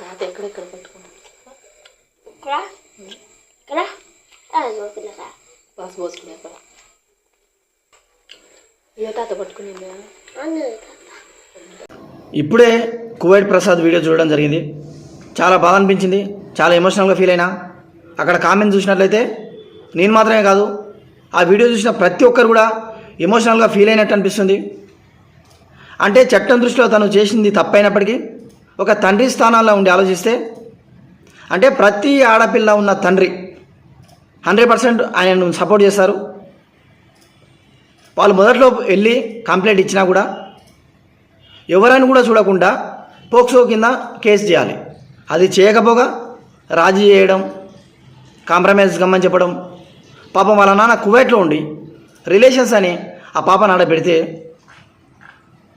తాత ఎక్కడెక్కడ పట్టుకున్నాడు? ఇక్కడ? ఇక్కడ? అది పిల్లరా బాస్ పోసుకునే అక్కడ. ఏ తాత పట్టుకునిందా? ఇప్పుడే కువైట్ ప్రసాద్ వీడియో చూడడం జరిగింది. చాలా బాధ అనిపించింది. చాలా ఎమోషనల్గా ఫీల్ అయినా. అక్కడ కామెంట్ చూసినట్లయితే నేను మాత్రమే కాదు ఆ వీడియో చూసిన ప్రతి ఒక్కరు కూడా ఎమోషనల్గా ఫీల్ అయినట్టు అనిపిస్తుంది. అంటే చట్టం దృష్టిలో తను చేసింది తప్పైనప్పటికీ ఒక తండ్రి స్థానాల్లో ఉండి ఆలోచిస్తే అంటే ప్రతి ఆడపిల్ల ఉన్న తండ్రి హండ్రెడ్ పర్సెంట్ ఆయనను సపోర్ట్ చేస్తారు. వాళ్ళు మొదట్లో వెళ్ళి కంప్లైంట్ ఇచ్చినా కూడా ఎవరైనా కూడా చూడకుండా పోక్సో కింద కేసు చేయాలి. అది చేయకపోగా రాజీ చేయడం కాంప్రమైజ్ గమ్మని చెప్పడం పాపం వాళ్ళ నాన్న కువైట్లో ఉండి రిలేషన్స్ అని ఆ పాపను ఆడపెడితే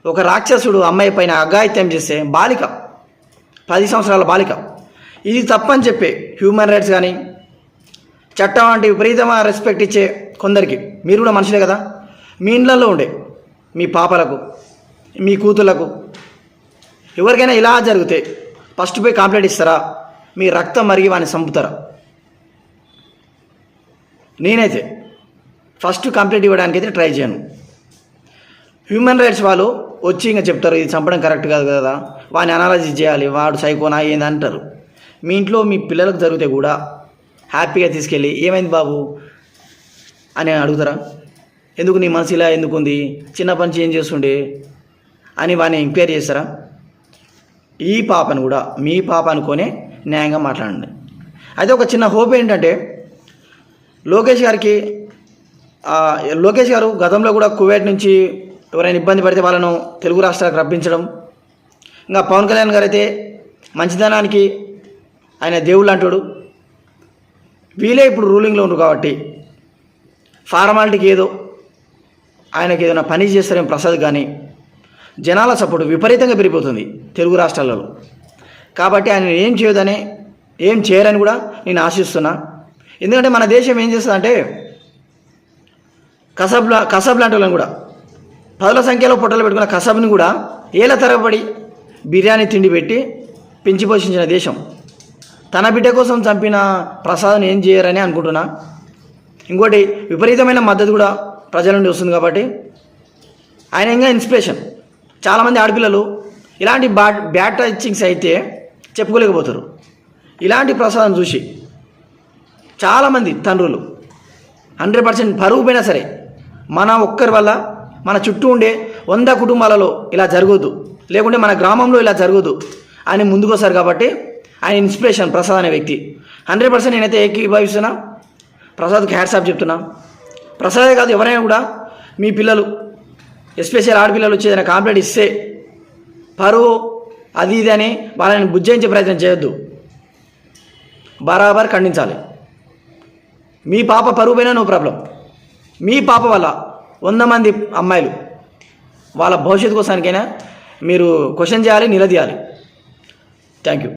ఒక రాక్షసుడు అమ్మాయి పైన అఘాయిత్యం చేస్తే బాలిక పది సంవత్సరాల బాలిక. ఇది తప్పని చెప్పే హ్యూమన్ రైట్స్ కానీ చట్టం వంటి విపరీతమైన రెస్పెక్ట్ ఇచ్చే కొందరికి. మీరు కూడా మనుషులే కదా? మీ ఇండ్లలో ఉండే మీ పాపలకు మీ కూతుళ్ళకు ఎవరికైనా ఇలా జరిగితే ఫస్ట్ పోయి కంప్లైంట్ ఇస్తారా? మీ రక్తం మరిగి వాడిని చంపుతారా? నేనైతే ఫస్ట్ కంప్లైంట్ ఇవ్వడానికి అయితే ట్రై చేయను. హ్యూమన్ రైట్స్ వాళ్ళు వచ్చి ఇంకా చెప్తారు ఇది చంపడం కరెక్ట్ కాదు కదా వాడిని అనాలజీ చేయాలి వాడు సైకోనా ఏంది అంటారు. మీ ఇంట్లో మీ పిల్లలకు జరిగితే కూడా హ్యాపీగా తీసుకెళ్ళి ఏమైంది బాబు? అని అడుగుతారా? ఎందుకు నీ మనసు ఇలా ఎందుకు ఉంది? చిన్న పని ఏం చేస్తుండే? అని వాడిని ఎంక్వైరీ చేస్తారా? ఈ పాపను కూడా మీ పాప అనుకొని న్యాయంగా మాట్లాడండి. అయితే ఒక చిన్న హోప్ ఏంటంటే లోకేష్ గారికి లోకేష్ గారు గతంలో కూడా కువైట్ నుంచి ఎవరైనా ఇబ్బంది పడితే వాళ్ళను తెలుగు రాష్ట్రాలకు రప్పించడం. ఇంకా పవన్ కళ్యాణ్ గారు అయితే మంచిదనానికి ఆయన దేవుళ్ళు అంటాడు. వీలే ఇప్పుడు రూలింగ్లో ఉన్నారు కాబట్టి ఫార్మాలిటీకి ఏదో ఆయనకి ఏదైనా పని చేస్తారేమో ప్రసాద్ కానీ జనాల సపోర్ట్ విపరీతంగా పెరిగిపోతుంది తెలుగు రాష్ట్రాలలో. కాబట్టి ఆయన ఏం చేయదని ఏం చేయరని కూడా నేను ఆశిస్తున్నా. ఎందుకంటే మన దేశం ఏం చేస్తుందంటే కసబ్లా కసబ్ లాంటి వాళ్ళని కూడా పదుల సంఖ్యలో పొట్టలు పెట్టుకున్న కసబ్ని కూడా ఏళ్ళ తరబడి బిర్యానీ తిండి పెట్టి పెంచి పోషించిన దేశం. తన బిడ్డ కోసం చంపిన ప్రసాదం ఏం చేయరని అనుకుంటున్నా. ఇంకోటి విపరీతమైన మద్దతు కూడా ప్రజల నుండి వస్తుంది కాబట్టి ఆయన ఇంకా ఇన్స్పిరేషన్. చాలామంది ఆడపిల్లలు ఇలాంటి బా బ్యాడ్ టచింగ్స్ అయితే చెప్పుకోలేకపోతారు. ఇలాంటి ప్రసాదం చూసి చాలామంది తండ్రులు హండ్రెడ్ పర్సెంట్ పరుగు పోయినా సరే మన ఒక్కరి వల్ల మన చుట్టూ ఉండే వంద కుటుంబాలలో ఇలా జరగదు లేకుంటే మన గ్రామంలో ఇలా జరగదు అని ముందుకొస్తారు కాబట్టి ఆయన ఇన్స్పిరేషన్ ప్రసాద్ అనే వ్యక్తి. హండ్రెడ్ పర్సెంట్ నేనైతే ఏకీభవిస్తున్నా. ప్రసాద్కి హ్యాట్సాప్ చెప్తున్నా. ప్రసాదే కాదు ఎవరైనా కూడా మీ పిల్లలు ఎస్పెషల్ ఆడపిల్లలు వచ్చి ఏదైనా ఇస్తే పరువు అది ఇది అని వాళ్ళని బుజ్జయించే ప్రయత్నం చేయొద్దు. బరాబర్ ఖండించాలి. మీ పాప పరువు పోయినా నో ప్రాబ్లం మీ పాప వల్ల వంద మంది అమ్మాయిలు. వాళ్ళ భవిష్యత్తు కోసానికైనా మీరు క్వశ్చన్ చేయాలి నిలదీయాలి. Thank you